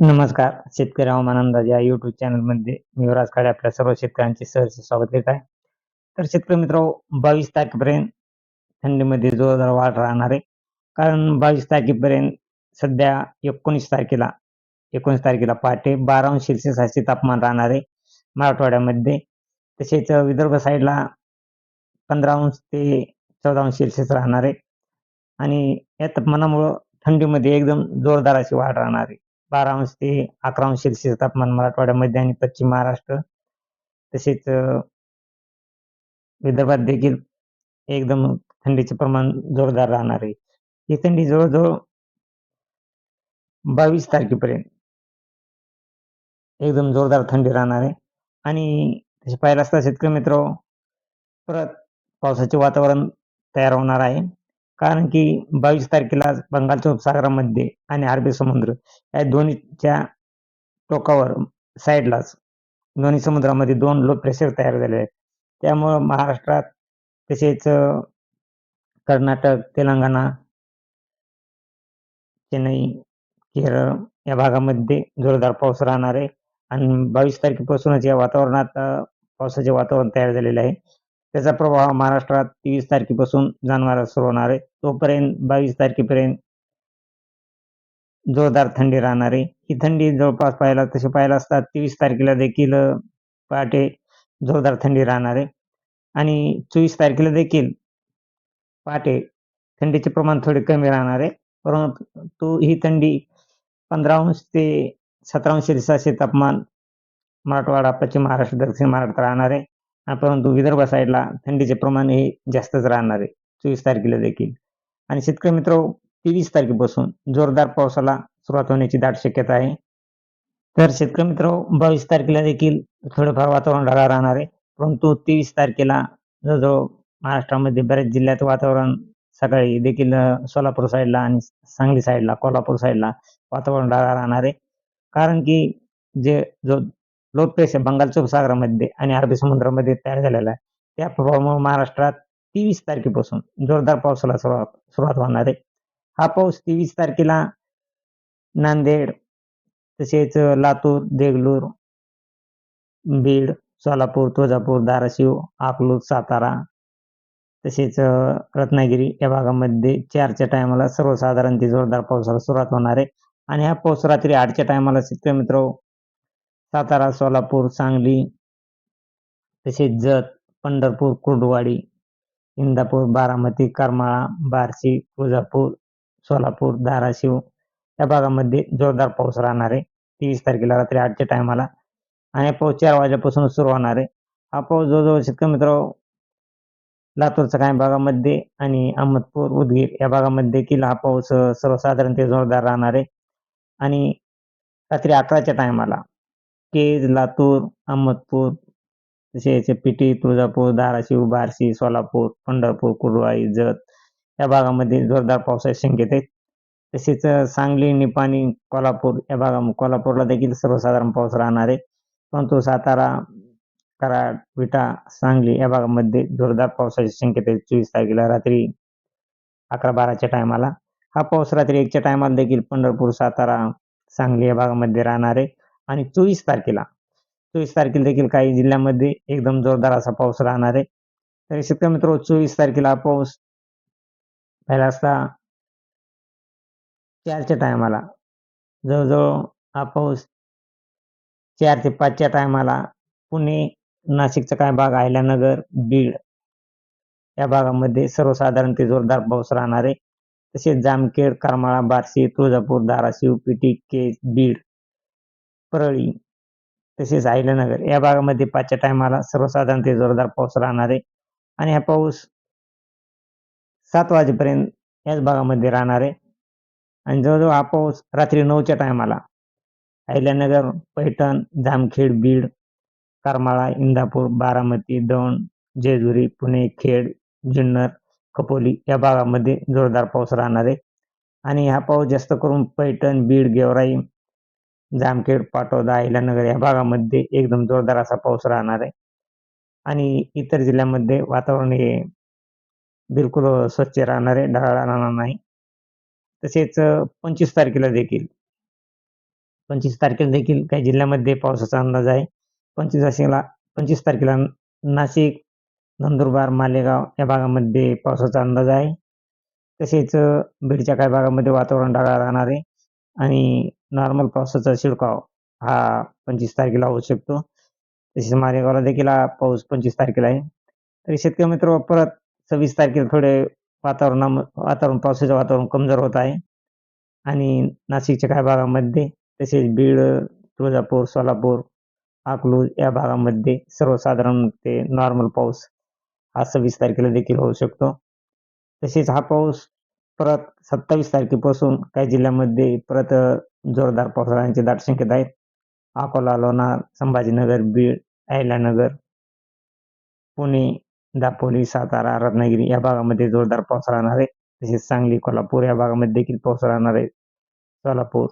नमस्कार शेतकरी हवामान अंदाज या युट्यूब चॅनलमध्ये मी युवराज काळे आपल्या सर्व शेतकऱ्यांचे सहर्ष स्वागत करीत आहे. तर शेतकरी मित्र बावीस तारखेपर्यंत थंडीमध्ये जोरदार वाढ राहणार आहे. कारण बावीस तारखेपर्यंत सध्या एकोणीस तारखेला एकोणीस तारखेला पहाटे बारा अंश सेल्सिअस असे तापमान राहणार आहे मराठवाड्यामध्ये. तसेच विदर्भ साईडला पंधरा अंश ते चौदा अंश सेल्सिअस राहणार आहे. आणि या तापमानामुळं थंडीमध्ये एकदम जोरदार अशी वाढ राहणार आहे. बारा अंश ते अकरा अंश सेल्सिअस तापमान मराठवाड्यामध्ये आणि पश्चिम महाराष्ट्र. तसेच विदर्भात देखील एकदम थंडीचे प्रमाण जोरदार राहणार आहे. ही थंडी जवळजवळ बावीस तारखेपर्यंत एकदम जोरदार थंडी राहणार आहे. आणि तसे पाहिलं असता शेतकरी मित्र परत पावसाचे वातावरण तयार होणार आहे. कारण की बावीस तारखेला बंगालच्या उपसागरामध्ये आणि अरबी समुद्र या दोन्हीच्या टोकावर साईडलाच दोन्ही समुद्रामध्ये दोन लो प्रेशर तयार झाले आहेत. त्यामुळं महाराष्ट्रात तसेच कर्नाटक तेलंगणा चेन्नई केरळ या भागामध्ये जोरदार पाऊस राहणार आहे. आणि बावीस तारखेपासूनच या वातावरणात पावसाचे वातावरण तयार झालेले आहे. त्याचा प्रभाव महाराष्ट्रात तेवीस तारखेपासून जाणवायला सुरू होणार आहे. तोपर्यंत बावीस तारखेपर्यंत जोरदार थंडी राहणार आहे. ही थंडी जवळपास पाहायला तशी पाहायला असता तेवीस तारखेला देखील पहाटे जोरदार थंडी राहणार आहे. आणि चोवीस तारखेला देखील पहाटे थंडीचे प्रमाण थोडे कमी राहणार आहे. परंतु ही थंडी पंधरा अंश ते सतरा अंश तापमान मराठवाडा पश्चिम महाराष्ट्र दक्षिण महाराष्ट्र राहणार आहे. परंतु विदर्भ साईडला थंडीचे प्रमाण हे जास्तच राहणार आहे. चोवीस तारखेला देखील. आणि शेतकरी मित्र तेवीस तारखेपासून जोरदार पावसाला सुरुवात होण्याची दाट शक्यता आहे. तर शेतकरी मित्र बावीस तारखेला देखील थोडंफार वातावरण ढगाळ राहणार आहे. परंतु तेवीस तारखेला जवळजवळ महाराष्ट्रामध्ये बऱ्याच जिल्ह्यात वातावरण सकाळी देखील सोलापूर साईडला आणि सांगली साईडला कोल्हापूर साईडला वातावरण ढगाळ राहणार आहे. कारण की जे जो लो प्रेशर बंगालच्या उपसागरामध्ये आणि अरबी समुद्रामध्ये तयार झालेला आहे. त्या प्रभावामुळे महाराष्ट्रात तेवीस तारखेपासून जोरदार पावसाला सुरुवात सुरुवात होणार आहे. हा पाऊस तेवीस तारखेला नांदेड तसेच लातूर देगलूर बीड सोलापूर तुळजापूर धाराशिव अकलूर सातारा तसेच रत्नागिरी या भागामध्ये चारच्या टायमाला सर्वसाधारण ते जोरदार पावसाला सुरुवात होणार आहे. आणि हा पाऊस रात्री आठच्या टायमाला शेतकरी मित्र सातारा सोलापूर सांगली तसेच जत पंढरपूर कुर्डवाडी इंदापूर बारामती करमाळा बार्शी तुळजापूर सोलापूर धाराशिव या भागामध्ये जोरदार पाऊस राहणार आहे. तेवीस तारखेला रात्री आठच्या टायमाला आणि पाऊस चार वाजल्यापासून सुरू होणार आहे. हा पाऊस जवळजवळ शेतकरी मित्र लातूरच्या काही भागामध्ये आणि अहमदपूर उदगीर या भागामध्ये देखील हा पाऊस सर्वसाधारण ते जोरदार राहणार आहे. आणि रात्री अकराच्या टायमाला केज लातूर अहमदपूर तसेच पिटी तुळजापूर धाराशिव बार्शी सोलापूर पंढरपूर कुर्डुवाडी जत या भागामध्ये जोरदार पावसाची शक्यता. आहे तसेच सांगली निपाणी कोल्हापूर या भागा कोल्हापूरला देखील सर्वसाधारण पाऊस राहणार आहे. परंतु सातारा कराड विटा सांगली या भागामध्ये जोरदार पावसाची शक्यता आहे. चोवीस तारखेला रात्री अकरा बाराच्या टायमाला हा पाऊस रात्री एकच्या टायमाला देखील पंढरपूर सातारा सांगली या भागामध्ये राहणार आहे. आणि चोवीस तारखेला. चोवीस तारखेला देखील काही जिल्ह्यामध्ये एकदम जोरदार असा पाऊस राहणार आहे. तर शेतकरी मित्र चोवीस तारखेला पाऊस पहिला असता चारच्या टायमाला. जवळजवळ हा पाऊस चार ते पाचच्या टायमाला पुणे नाशिकचा काय भाग अहिल्यानगर बीड या भागामध्ये सर्वसाधारण ते जोरदार पाऊस राहणार आहे. तसेच जामखेड करमाळा बार्शी तुळजापूर धाराशिव पिटी केज बीड परळी तसेच अहिल्यानगर या भागामध्ये पाचच्या टायमाला सर्वसाधारण ते जोरदार पाऊस राहणार आहे. आणि हा पाऊस सात वाजेपर्यंत याच भागामध्ये राहणार आहे. आणि जवळजवळ हा पाऊस रात्री नऊच्या टायमाला अहिल्यानगर पैठण जामखेड बीड करमाळा इंदापूर बारामती दौंड जेजुरी पुणे खेड जुन्नर कपोली या भागामध्ये जोरदार पाऊस राहणार आहे. आणि हा पाऊस जास्त करून पैठण बीड गेवराई जामखेड पाटोदा इलानगर या भागामध्ये एकदम जोरदार असा पाऊस राहणार आहे. आणि इतर जिल्ह्यामध्ये वातावरण हे बिलकुल स्वच्छ राहणार आहे ढगाळ राहणार नाही. तसेच पंचवीस तारखेला देखील पंचवीस तारखेला देखील काही जिल्ह्यामध्ये पावसाचा अंदाज आहे. पंचवीस तारखेला पंचवीस तारखेला नाशिक नंदुरबार मालेगाव या भागामध्ये पावसाचा अंदाज आहे. तसेच बीडच्या काही भागामध्ये वातावरण ढगाळ राहणार आहे. आणि नॉर्मल पावसाचा शिडकाव हा पंचवीस तारखेला होऊ शकतो. तसेच मारेगावला देखील हा पाऊस पंचवीस तारखेला आहे. तरी शेतकरी मित्र परत सव्वीस तारखेला थोडे वातावरणा वातावरण पावसाचं वातावरण कमजोर होत आहे. आणि नाशिकच्या काही भागामध्ये तसेच बीड तुळजापूर सोलापूर अकलूज या भागामध्ये सर्वसाधारण ते नॉर्मल पाऊस हा सव्वीस तारखेला देखील होऊ शकतो. तसेच हा पाऊस परत सत्तावीस तारखेपासून काही जिल्ह्यामध्ये परत जोरदार पावसाळ्यांची दाट संकेत आहेत. अकोला लोणार संभाजीनगर बीड अहिल्यानगर पुणे दापोली सातारा रत्नागिरी या भागामध्ये जोरदार पाऊस राहणार आहे. तसेच सांगली कोल्हापूर या भागामध्ये देखील पाऊस राहणार आहे. सोलापूर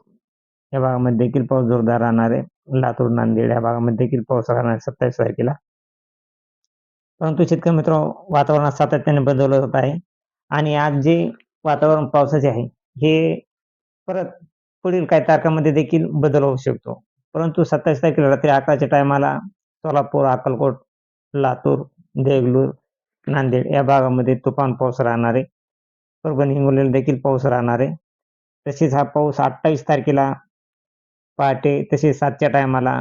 या भागामध्ये देखील पाऊस जोरदार राहणार आहे. लातूर नांदेड या भागामध्ये देखील पाऊस राहणार आहे. सत्तावीस तारखेला. परंतु शेतकरी मित्र वातावरणात सातत्याने बदल होत आहे. आणि आज जे वातावरण पावसाचे आहे हे परत पुढील काही तारखांमध्ये देखील बदल होऊ शकतो. परंतु सत्तावीस तारखेला रात्री अकराच्या टायमाला सोलापूर अक्कलकोट लातूर देगलूर नांदेड या भागामध्ये तुफान पाऊस राहणार आहे परभणी हिंगोलीला देखील पाऊस राहणार. आहे तसेच हा पाऊस अठ्ठावीस तारखेला पहाटे तसेच सातच्या टायमाला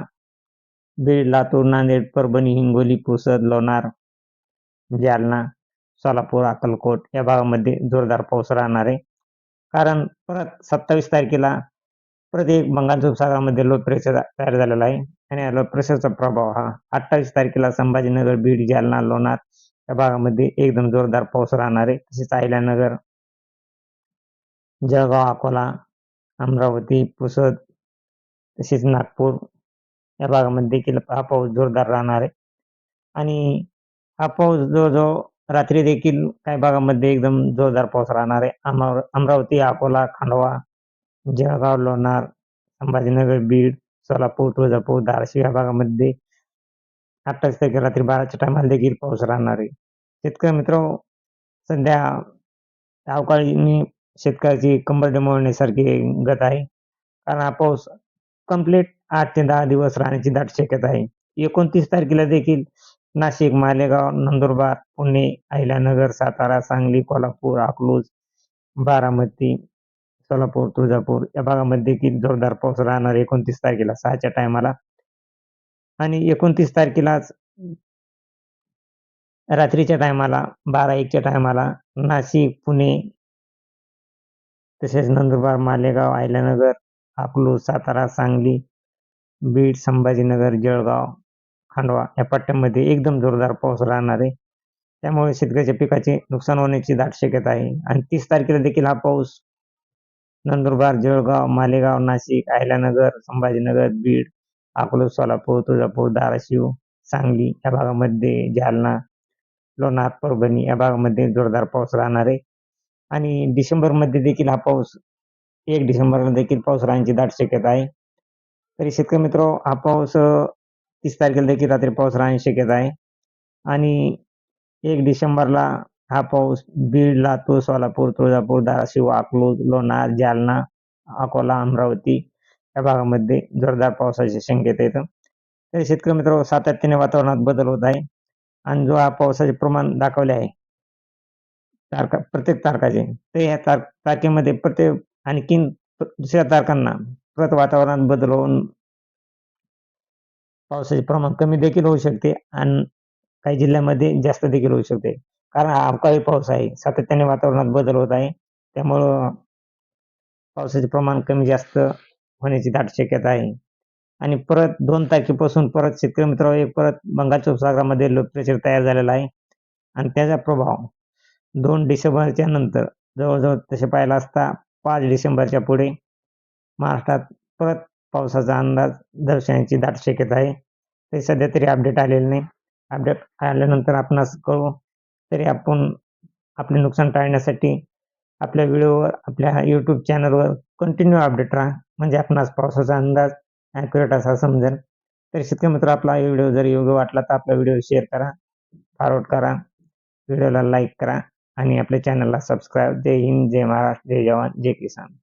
बीड लातूर नांदेड परभणी हिंगोली पुसद लोणार जालना सोलापूर अक्कलकोट या भागामध्ये जोरदार पाऊस राहणार. आहे कारण परत सत्तावीस तारखेला प्रत्येक बंगालच्या उपसागरामध्ये लो प्रेशर तयार झालेला आहे. आणि या लो प्रेशरचा प्रभाव हा अठ्ठावीस तारखेला संभाजीनगर बीड जालना लोणार या भागामध्ये एकदम जोरदार पाऊस राहणार आहे. तसेच अहिल्यानगर जळगाव अकोला अमरावती पुसद तसेच नागपूर या भागामध्ये देखील हा पाऊस जोरदार राहणार आहे. आणि हा पाऊस जवळजवळ रात्री देखील काही भागामध्ये एकदम जोरदार पाऊस राहणार आहे. अमरावती अकोला खांडवा जळगाव लोणार संभाजीनगर बीड सोलापूर तुळजापूर धाराशिव या भागामध्ये अठ्ठावीस तारखे रात्री बाराच्या टायमाला देखील पाऊस राहणार आहे. शेतकरी मित्र सध्या अवकाळी शेतकऱ्याची कंबर डमवण्यासारखी गत आहे. कारण हा पाऊस कंप्लीट आठ ते दहा दिवस राहण्याची दाट शक्यता आहे. एकोणतीस तारखेला देखील नाशिक मालेगाव नंदुरबार पुणे अहिल्यानगर सातारा सांगली कोल्हापूर अकलूज बारामती सोलापूर तुळजापूर या भागामध्ये की जोरदार पाऊस राहणार एकोणतीस तारखेला सहाच्या टायमाला. आणि एकोणतीस तारखेलाच रात्रीच्या टायमाला बारा एकच्या टायमाला नाशिक पुणे तसेच नंदुरबार मालेगाव अहिल्यानगर अकलूज सातारा सांगली बीड संभाजीनगर जळगाव खांडवा या पट्ट्यामध्ये एकदम जोरदार पाऊस राहणार आहे. त्यामुळे शेतकऱ्याच्या पिकाचे नुकसान होण्याची दाट शक्यता आहे. आणि तीस तारखेला देखील हा पाऊस नंदुरबार जळगाव मालेगाव नाशिक अहिल्यानगर संभाजीनगर बीड अकलूज सोलापूर तुळजापूर धाराशिव सांगली या भागामध्ये जालना लोणार परभणी या भागामध्ये जोरदार पाऊस राहणार आहे. आणि डिसेंबरमध्ये देखील हा पाऊस एक डिसेंबरला देखील पाऊस राहण्याची दाट शक्यता आहे. तरी शेतकरी मित्र हा पाऊस तीस तारखेला देखील रात्री पाऊस राहण्याची शक्यता आहे. आणि एक डिसेंबरला हा पाऊस बीड लातूर सोलापूर तुळजापूर धाराशिव अकलूज लोणार जालना अकोला अमरावती या भागामध्ये जोरदार पावसाची शक्यता येतं तर शेतकरी मित्र सातत्याने वातावरणात बदल होत आहे आणि जो हा पावसाचे प्रमाण दाखवले आहे तारखा प्रत्येक तारखाचे ते या तार तारखेमध्ये प्रत्येक आणखीन दुसऱ्या तारखांना परत वातावरणात बदल होऊन पावसाचे प्रमाण कमी देखील होऊ शकते आणि काही जिल्ह्यामध्ये जास्त देखील होऊ शकते. कारण हा अवकाळी पाऊस आहे. सातत्याने वातावरणात बदल होत आहे. त्यामुळं पावसाचे प्रमाण कमी जास्त होण्याची दाट शक्यता आहे. आणि परत दोन तारखेपासून परत शेतकरी मित्र एक परत बंगालच्या उपसागरामध्ये लो प्रेशर तयार झालेला आहे. आणि त्याचा प्रभाव दोन डिसेंबरच्या नंतर जवळजवळ तसे पाहिला असता पाच डिसेंबरच्या पुढे महाराष्ट्रात परत पावसाचा अंदाज दर्शनाची दाट शक्यता आहे. ते सध्या तरी अपडेट आलेलं नाही. अपडेट आल्यानंतर आपणास कळू तरी आपण आपले नुकसान टाळण्यासाठी आपल्या व्हिडिओवर आपल्या यूट्यूब चॅनलवर कंटिन्यू अपडेट राहा. म्हणजे आपणास पावसाचा अंदाज ॲक्युरेट असा समजेल. तर शेतकरी मित्र आपला व्हिडिओ जर योग्य वाटला तर आपला व्हिडिओ शेअर करा फॉरवर्ड करा व्हिडिओला लाईक करा आणि आपल्या चॅनलला सबस्क्राईब जय हिंद जय महाराष्ट्र जय जवान जय किसान.